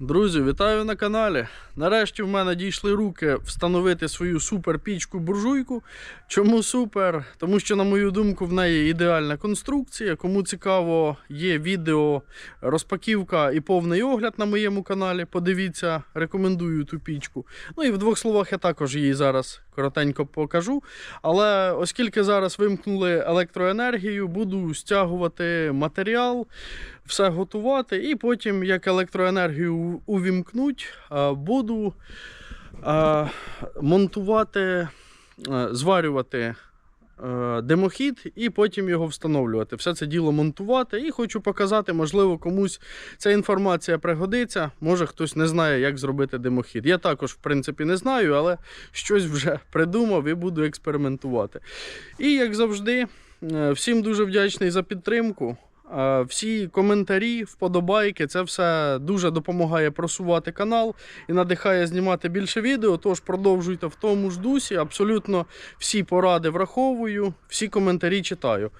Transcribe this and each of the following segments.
Друзі, вітаю на каналі. Нарешті в мене дійшли руки встановити свою супер-пічку буржуйку. Чому супер? Тому що, на мою думку, в неї ідеальна конструкція. Кому цікаво, є відео, розпаківка і повний огляд на моєму каналі. Подивіться, рекомендую ту пічку. Ну і в двох словах я також її зараз коротенько покажу. Але оскільки зараз вимкнули електроенергію, буду стягувати матеріал, все готувати, і потім, як електроенергію увімкнуть, буду монтувати, зварювати димохід і потім його встановлювати. Все це діло монтувати. І хочу показати, можливо, комусь ця інформація пригодиться. Може хтось не знає, як зробити димохід. Я також, в принципі, не знаю, але щось вже придумав і буду експериментувати. І як завжди, е, всім дуже вдячний за підтримку. Е, Всі коментарі, вподобайки, це все дуже допомагає просувати канал і надихає знімати більше відео. Тож продовжуйте в тому ж дусі. Абсолютно всі поради враховую, всі коментарі читаю.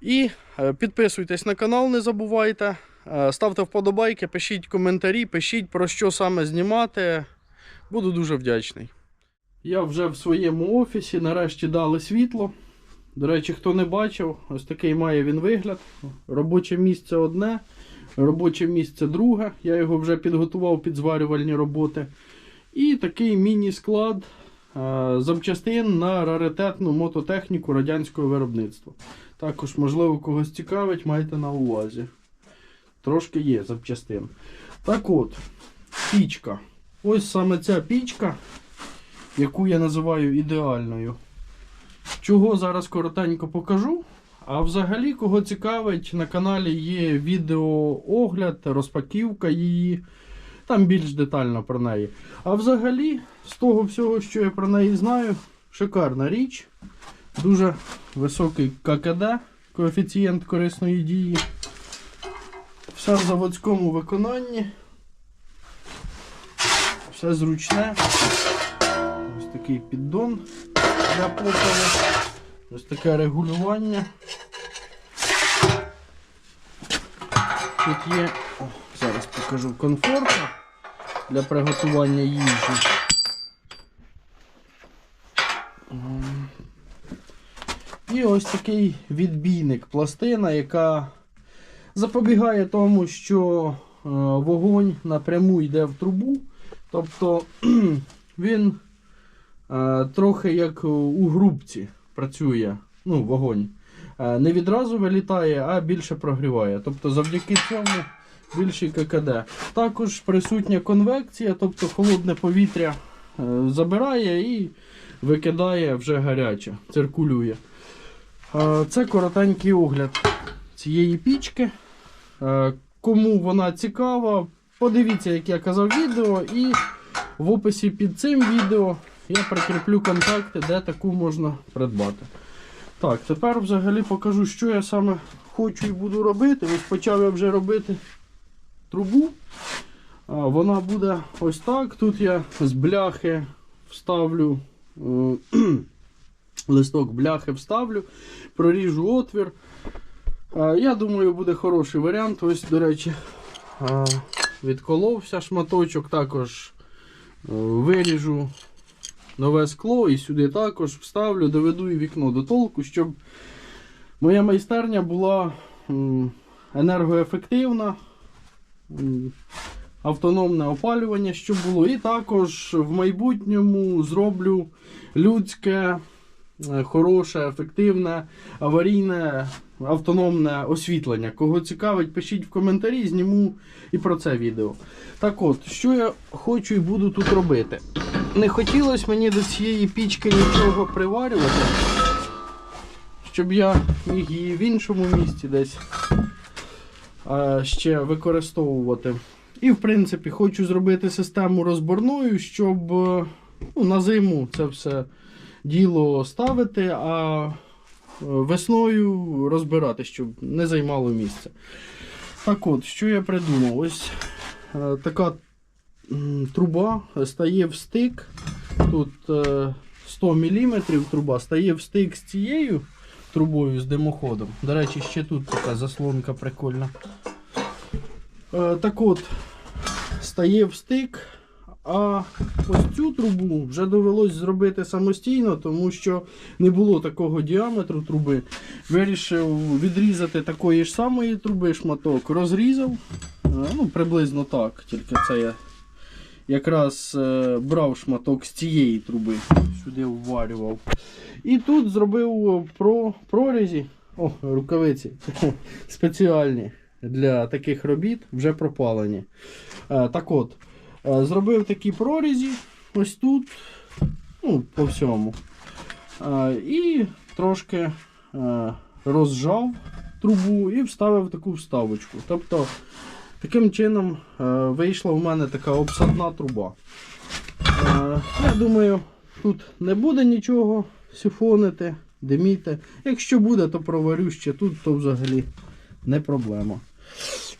І е, підписуйтесь на канал, не забувайте. Е, Ставте вподобайки, пишіть коментарі, пишіть про що саме знімати. Буду дуже вдячний. Я вже в своєму офісі, нарешті дали світло. До речі, хто не бачив, ось такий має він вигляд. Робоче місце одне, робоче місце друге. Я його вже підготував під зварювальні роботи. І такий міні-склад е, запчастин на раритетну мототехніку радянського виробництва. Також, можливо, когось цікавить, майте на увазі. Трошки є запчастин. Так от, пічка. Ось саме ця пічка, яку я називаю ідеальною. Чого зараз коротенько покажу. А взагалі, кого цікавить, на каналі є відеоогляд, розпаківка її. Там більш детально про неї. А взагалі, з того всього, що я про неї знаю, шикарна річ. Дуже високий ККД, коефіцієнт корисної дії. Все в заводському виконанні. Все зручне. Ось такий піддон для. Ось таке регулювання. Тут є, о, зараз покажу комфортно для приготування їжі. І ось такий відбійник, пластина, яка запобігає тому, що е, вогонь напряму йде в трубу. Тобто він трохи як у грубці працює, ну, вогонь. Е, Не відразу вилітає, а більше прогріває. Тобто завдяки цьому більший ККД. Також присутня конвекція, тобто холодне повітря е, забирає і викидає вже гаряче, циркулює. Е, Це коротенький огляд цієї пічки. Е, Кому вона цікава, подивіться, як я казав відео, і в описі під цим відео я прикріплю контакти, де таку можна придбати. Так, тепер взагалі покажу, що я саме хочу і буду робити. Ось почав я вже робити трубу. Вона буде ось так. Тут я з бляхи вставлю е, листок бляхи вставлю, проріжу отвір. Я думаю, буде хороший варіант. Ось, до речі, відколовся шматочок, також е, виріжу нове скло і сюди також вставлю, доведу і вікно до толку, щоб моя майстерня була енергоефективна, автономне опалювання, щоб було. І також в майбутньому зроблю людське, е, хороше, ефективне, аварійне, автономне освітлення. Кого цікавить, пишіть в коментарі, зніму і про це відео. Так от, що я хочу і буду тут робити. Не хотілося мені до цієї пічки нічого приварювати, щоб я міг її в іншому місці десь ще використовувати. І, в принципі, хочу зробити систему розборною, щоб е, ну, на зиму це все діло ставити, а е, весною розбирати, щоб не займало місця. Так от, що я придумав? Ось е, така труба стає в стик. Тут е, 100 мм труба стає в стик з цією трубою з димоходом. До речі, ще тут така заслонка прикольна. Е, так от, стає в стик. А ось цю трубу вже довелось зробити самостійно, тому що не було такого діаметру труби. Вирішив відрізати такої ж самої труби шматок, розрізав. Е, Ну, приблизно так. Тільки це я якраз е, брав шматок з цієї труби, сюди вварював. І тут зробив про, прорізі, о, рукавиці спеціальні для таких робіт, вже пропалені. Е, так от, е, зробив такі прорізі ось тут, ну, по всьому. Е, і трошки е, розжав трубу і вставив таку вставочку. Тобто, таким чином е, вийшла в мене така обсадна труба. Е, я думаю, тут не буде нічого сифонити, диміти. Якщо буде, то проварю ще тут, то взагалі не проблема.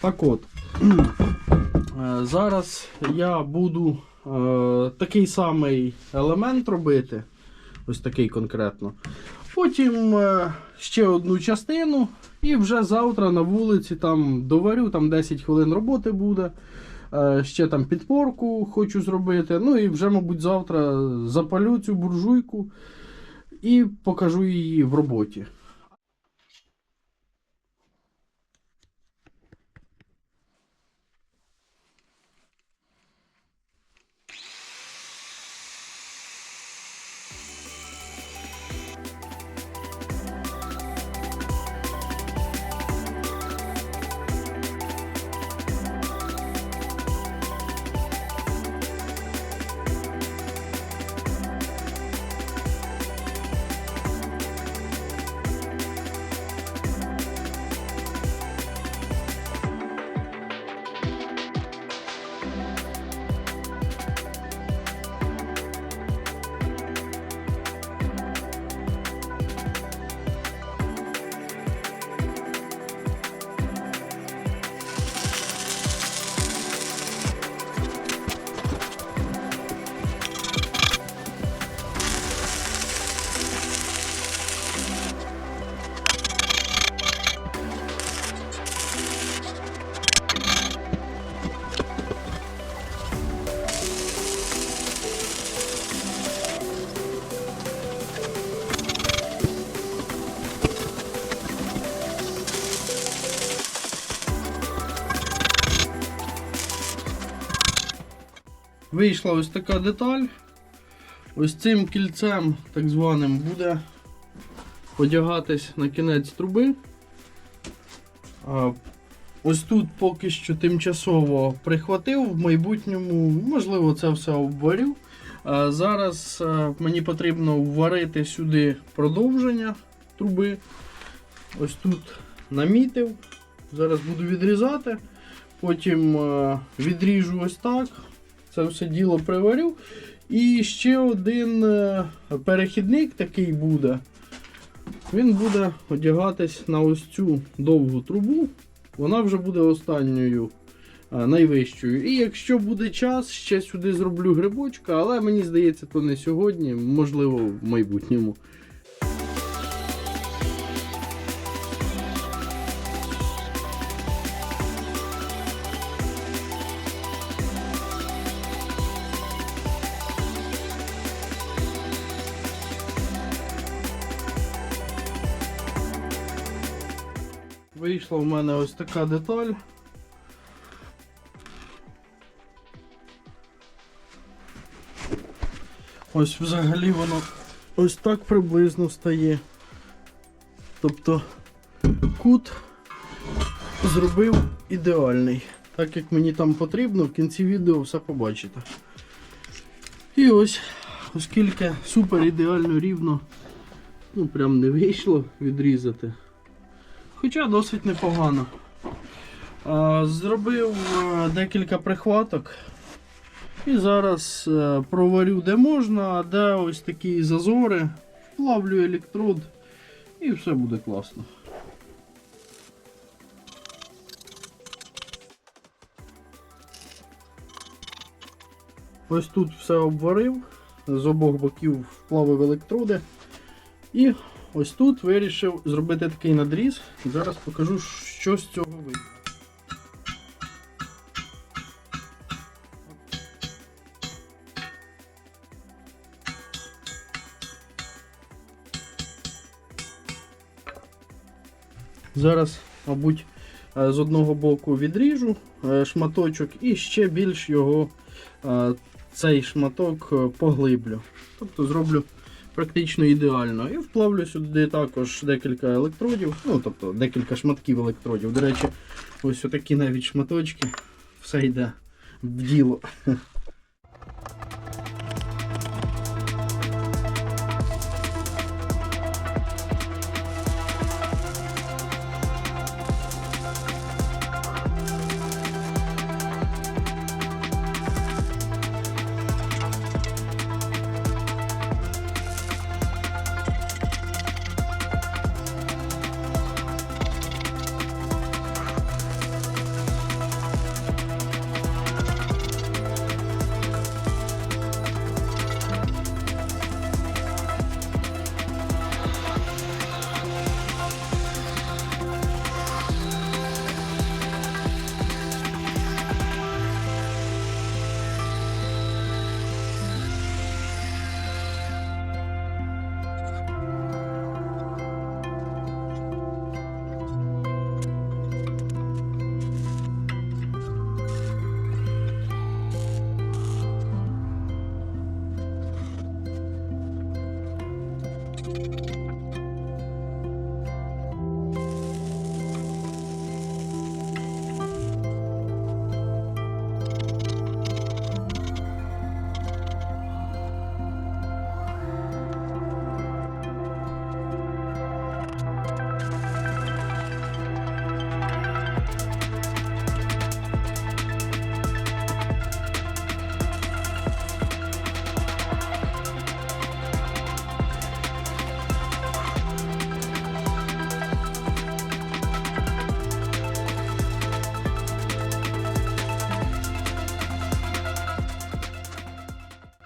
Так от, е, зараз я буду такий самий елемент робити. Ось такий конкретно. Потім е, ще одну частину. І вже завтра на вулиці там доварю, там 10 хвилин роботи буде. Е, Ще там підпорку хочу зробити. Ну і вже, мабуть, завтра запалю цю буржуйку і покажу її в роботі. Вийшла ось така деталь. Ось цим кільцем, так званим, буде одягатись на кінець труби. Ось тут поки що тимчасово прихватив, в майбутньому, можливо, це все обварю. Зараз мені потрібно вварити сюди продовження труби. Ось тут намітив. Зараз буду відрізати. Потім відріжу ось так. Це все діло приварю. І ще один е, перехідник такий буде. Він буде одягатись на ось цю довгу трубу. Вона вже буде останньою е, найвищою. І якщо буде час, ще сюди зроблю грибочка, але мені здається, то не сьогодні, можливо, в майбутньому. Вийшла в мене ось така деталь. Ось взагалі воно ось так приблизно стає. Тобто кут зробив ідеальний. Так як мені там потрібно, в кінці відео все побачите. І ось, оскільки супер ідеально рівно, ну прям не вийшло відрізати. Хоча досить непогано. Зробив е, декілька прихваток. І зараз е, проварю де можна, а де ось такі зазори, плавлю електрод і все буде класно. Ось тут все обварив, з обох боків вплавив електроди. І Ось тут вирішив зробити такий надріз. Зараз покажу, що з цього вийде. Зараз, мабуть, е, з одного боку відріжу е, шматочок і ще більш його е, цей шматок поглиблю. Тобто зроблю практично ідеально. І вплавлю сюди також декілька електродів, ну тобто декілька шматків електродів. До речі, ось такі навіть шматочки. Все йде в діло.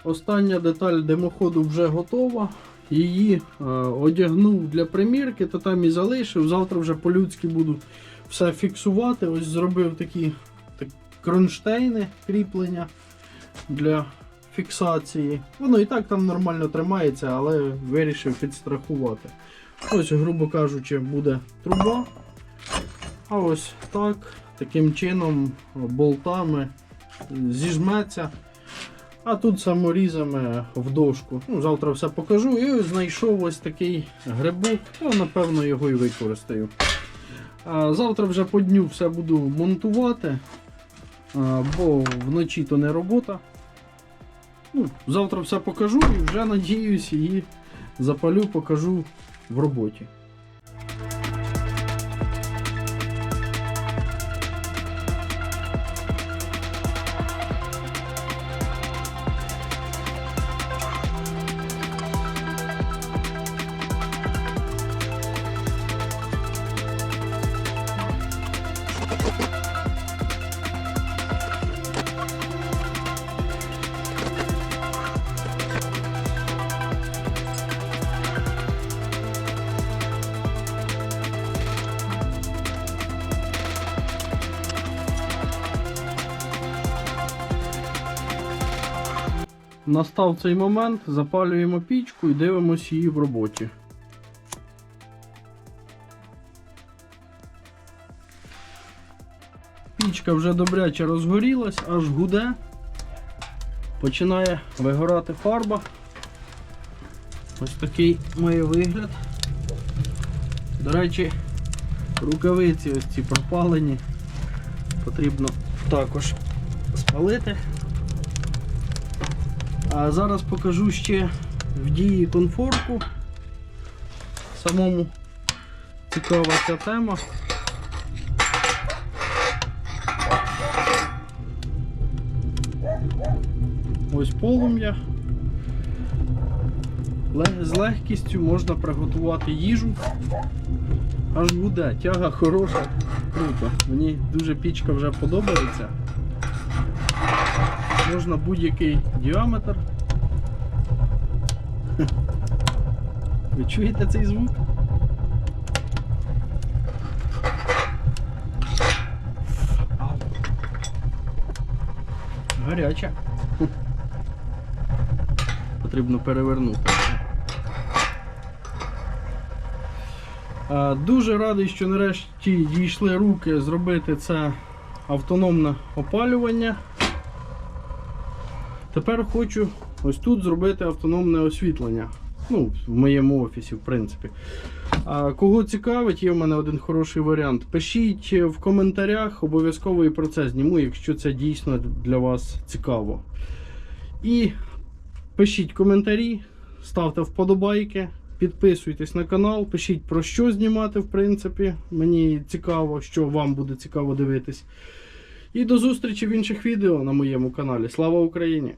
Остання деталь димоходу вже готова. Її е, одягнув для примірки, то там і залишив. Завтра вже по-людськи буду все фіксувати. Ось зробив такі так, кронштейни кріплення для фіксації. Воно і так там нормально тримається, але вирішив підстрахувати. Ось, грубо кажучи, буде труба. А ось так, таким чином, болтами зіжметься. А тут саморізами в дошку. Ну, Завтра все покажу. І знайшов ось такий грибок. Ну, напевно, його і використаю. А завтра вже по дню все буду монтувати, бо вночі то не робота. Ну, Завтра все покажу і вже надіюсь її запалю, покажу в роботі. Настав цей момент, запалюємо пічку і дивимося її в роботі. Пічка вже добряче розгорілась, аж гуде. Починає вигорати фарба. Ось такий має вигляд. До речі, рукавиці ось ці пропалені. Потрібно також спалити. А зараз покажу ще в дії конфорку. Самому цікава ця тема. Ось полум'я. З легкістю можна приготувати їжу. Аж буде, тяга хороша, круто. Мені дуже пічка вже подобається. Можна будь-який діаметр. Ви чуєте цей звук? Гаряча. Потрібно перевернути. Дуже радий, що нарешті дійшли руки зробити це автономне опалювання. Тепер хочу ось тут зробити автономне освітлення. Ну, в моєму офісі, в принципі. А кого цікавить, є в мене один хороший варіант. Пишіть в коментарях, обов'язково і про це зніму, якщо це дійсно для вас цікаво. І пишіть коментарі, ставте вподобайки, підписуйтесь на канал, пишіть про що знімати, в принципі. Мені цікаво, що вам буде цікаво дивитись. І до зустрічі в інших відео на моєму каналі. Слава Україні!